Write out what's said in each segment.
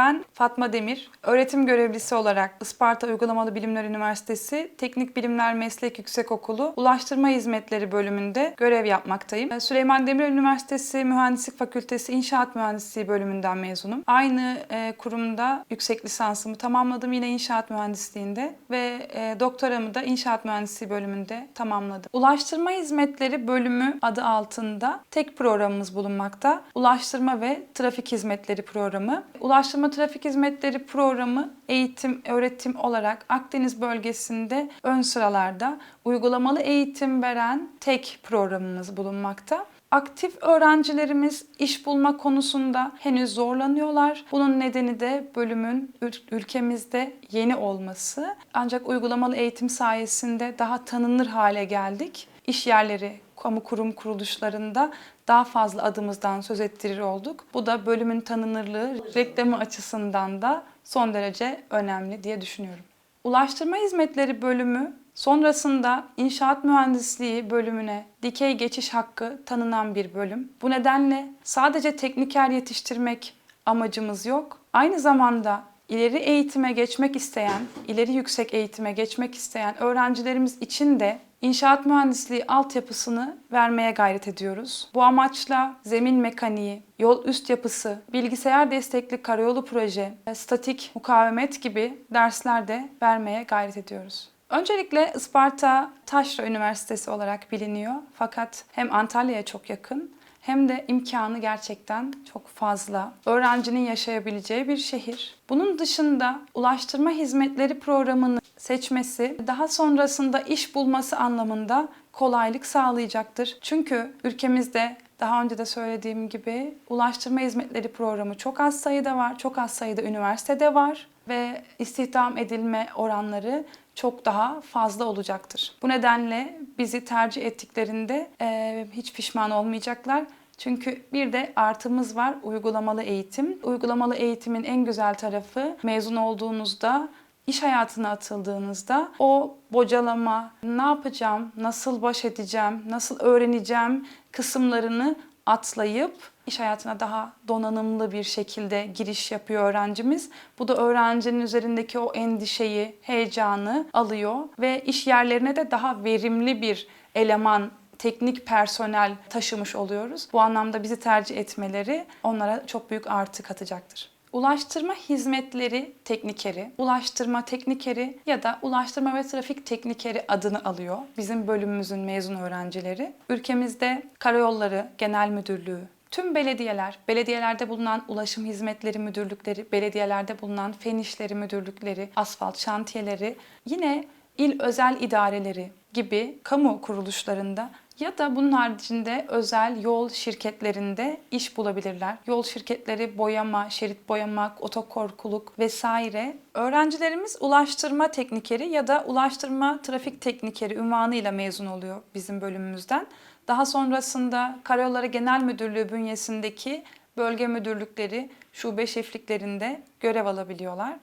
Ben Fatma Demir, öğretim görevlisi olarak Isparta Uygulamalı Bilimler Üniversitesi Teknik Bilimler Meslek Yüksekokulu Ulaştırma Hizmetleri bölümünde görev yapmaktayım. Süleyman Demirel Üniversitesi Mühendislik Fakültesi İnşaat Mühendisliği bölümünden mezunum. Aynı e, kurumda yüksek lisansımı tamamladım yine inşaat mühendisliğinde ve e, doktoramı da inşaat mühendisliği bölümünde tamamladım. Ulaştırma Hizmetleri bölümü adı altında tek programımız bulunmakta. Ulaştırma ve Trafik Hizmetleri programı. Ulaştırma Trafik Hizmetleri programı eğitim, öğretim olarak Akdeniz bölgesinde ön sıralarda uygulamalı eğitim veren tek programımız bulunmakta. Aktif öğrencilerimiz iş bulma konusunda henüz zorlanıyorlar. Bunun nedeni de bölümün ül- ülkemizde yeni olması. Ancak uygulamalı eğitim sayesinde daha tanınır hale geldik. İş yerleri, kamu kurum kuruluşlarında daha fazla adımızdan söz ettirir olduk. Bu da bölümün tanınırlığı, reklamı açısından da son derece önemli diye düşünüyorum. Ulaştırma Hizmetleri bölümü sonrasında İnşaat Mühendisliği bölümüne dikey geçiş hakkı tanınan bir bölüm. Bu nedenle sadece tekniker yetiştirmek amacımız yok. Aynı zamanda ileri eğitime geçmek isteyen, ileri yüksek eğitime geçmek isteyen öğrencilerimiz için de İnşaat mühendisliği altyapısını vermeye gayret ediyoruz. Bu amaçla zemin mekaniği, yol üst yapısı, bilgisayar destekli karayolu proje, statik mukavemet gibi dersler de vermeye gayret ediyoruz. Öncelikle Isparta Taşra Üniversitesi olarak biliniyor. Fakat hem Antalya'ya çok yakın hem de imkanı gerçekten çok fazla. Öğrencinin yaşayabileceği bir şehir. Bunun dışında ulaştırma hizmetleri programını seçmesi daha sonrasında iş bulması anlamında kolaylık sağlayacaktır. Çünkü ülkemizde daha önce de söylediğim gibi ulaştırma hizmetleri programı çok az sayıda var. Çok az sayıda üniversitede var ve istihdam edilme oranları çok daha fazla olacaktır. Bu nedenle bizi tercih ettiklerinde eee, hiç pişman olmayacaklar. Çünkü bir de artımız var uygulamalı eğitim. Uygulamalı eğitimin en güzel tarafı mezun olduğunuzda iş hayatına atıldığınızda o bocalama, ne yapacağım, nasıl baş edeceğim, nasıl öğreneceğim kısımlarını atlayıp iş hayatına daha donanımlı bir şekilde giriş yapıyor öğrencimiz. Bu da öğrencinin üzerindeki o endişeyi, heyecanı alıyor ve iş yerlerine de daha verimli bir eleman teknik personel taşımış oluyoruz. Bu anlamda bizi tercih etmeleri onlara çok büyük artı katacaktır. Ulaştırma hizmetleri teknikeri, ulaştırma teknikeri ya da ulaştırma ve trafik teknikeri adını alıyor bizim bölümümüzün mezun öğrencileri. Ülkemizde Karayolları Genel Müdürlüğü, Tüm belediyeler, belediyelerde bulunan ulaşım hizmetleri müdürlükleri, belediyelerde bulunan fen işleri müdürlükleri, asfalt şantiyeleri, yine il özel idareleri gibi kamu kuruluşlarında ya da bunun haricinde özel yol şirketlerinde iş bulabilirler. Yol şirketleri boyama, şerit boyamak, otokorkuluk vesaire. Öğrencilerimiz ulaştırma teknikeri ya da ulaştırma trafik teknikeri ünvanıyla mezun oluyor bizim bölümümüzden. Daha sonrasında Karayolları Genel Müdürlüğü bünyesindeki bölge müdürlükleri, şube şefliklerinde görev alabiliyorlar.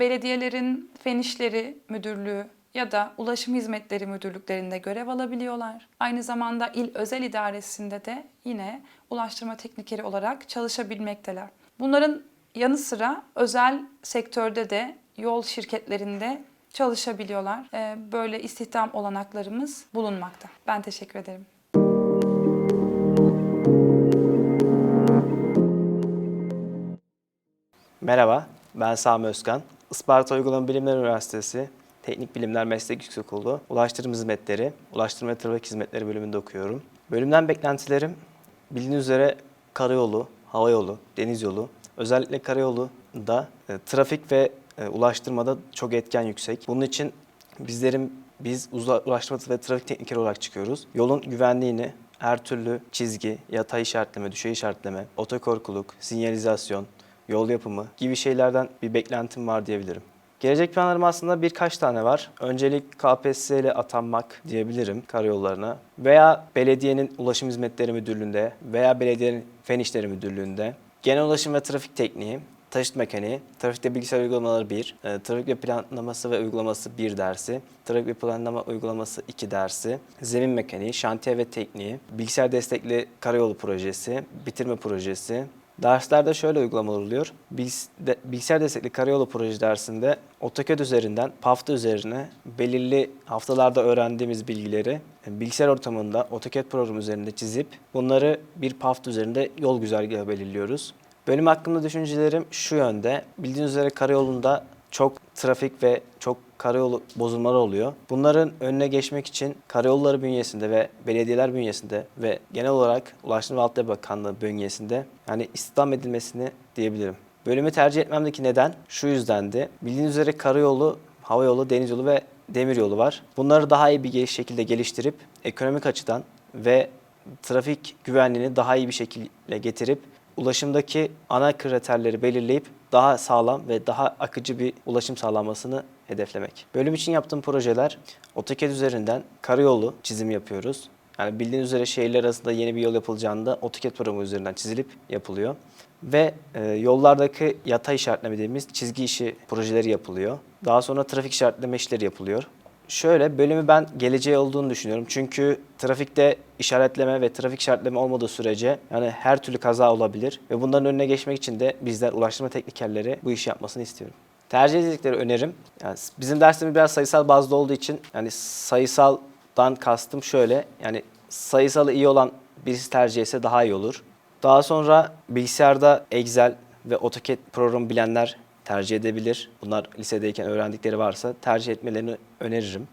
Belediyelerin Fen İşleri Müdürlüğü ya da Ulaşım Hizmetleri Müdürlüklerinde görev alabiliyorlar. Aynı zamanda il özel idaresinde de yine ulaştırma teknikeri olarak çalışabilmekteler. Bunların yanı sıra özel sektörde de yol şirketlerinde çalışabiliyorlar. Ee, Böyle istihdam olanaklarımız bulunmakta. Ben teşekkür ederim. Merhaba, ben Sami Özkan. Isparta Uygulama Bilimler Üniversitesi Teknik Bilimler Meslek Yüksekokulu Ulaştırma Hizmetleri, Ulaştırma ve Trafik Hizmetleri bölümünde okuyorum. Bölümden beklentilerim bildiğiniz üzere karayolu, hava yolu, deniz yolu, özellikle karayolu da e, trafik ve e, ulaştırmada çok etken yüksek. Bunun için bizlerin biz ulaştırma ve trafik teknikeri olarak çıkıyoruz. Yolun güvenliğini her türlü çizgi, yatay işaretleme, düşey işaretleme, otokorkuluk, sinyalizasyon, yol yapımı gibi şeylerden bir beklentim var diyebilirim. Gelecek planlarım aslında birkaç tane var. Öncelik KPSS ile atanmak diyebilirim karayollarına. Veya belediyenin ulaşım hizmetleri müdürlüğünde veya belediyenin fen işleri müdürlüğünde. Genel ulaşım ve trafik tekniği, taşıt mekaniği, trafikte bilgisayar uygulamaları 1, e, trafik ve planlaması ve uygulaması 1 dersi, trafik ve planlama uygulaması 2 dersi, zemin mekaniği, şantiye ve tekniği, bilgisayar destekli karayolu projesi, bitirme projesi, Derslerde şöyle uygulamalar oluyor. Bilgis- de- Bilgisayar destekli karayolu proje dersinde AutoCAD üzerinden PAFTA üzerine belirli haftalarda öğrendiğimiz bilgileri e, bilgisayar ortamında AutoCAD programı üzerinde çizip bunları bir PAFTA üzerinde yol güzergahı belirliyoruz. Bölüm hakkında düşüncelerim şu yönde. Bildiğiniz üzere karayolunda çok trafik ve çok karayolu bozulmaları oluyor. Bunların önüne geçmek için karayolları bünyesinde ve belediyeler bünyesinde ve genel olarak Ulaştırma ve Altyapı Bakanlığı bünyesinde yani istihdam edilmesini diyebilirim. Bölümü tercih etmemdeki neden şu yüzdendi. Bildiğiniz üzere karayolu, hava yolu, deniz yolu ve demir yolu var. Bunları daha iyi bir şekilde geliştirip ekonomik açıdan ve trafik güvenliğini daha iyi bir şekilde getirip ulaşımdaki ana kriterleri belirleyip daha sağlam ve daha akıcı bir ulaşım sağlanmasını hedeflemek. Bölüm için yaptığım projeler AutoCAD üzerinden karayolu çizimi yapıyoruz. Yani bildiğiniz üzere şehirler arasında yeni bir yol yapılacağında AutoCAD programı üzerinden çizilip yapılıyor. Ve e, yollardaki yatay işaretleme dediğimiz çizgi işi projeleri yapılıyor. Daha sonra trafik işaretleme işleri yapılıyor. Şöyle bölümü ben geleceği olduğunu düşünüyorum. Çünkü trafikte işaretleme ve trafik işaretleme olmadığı sürece yani her türlü kaza olabilir ve bunların önüne geçmek için de bizler ulaştırma teknikerleri bu işi yapmasını istiyorum. Tercih edecekleri önerim. Yani bizim dersimiz biraz sayısal bazlı olduğu için yani sayısaldan kastım şöyle yani sayısalı iyi olan birisi tercih etse daha iyi olur. Daha sonra bilgisayarda Excel ve AutoCAD programı bilenler tercih edebilir. Bunlar lisedeyken öğrendikleri varsa tercih etmelerini öneririm.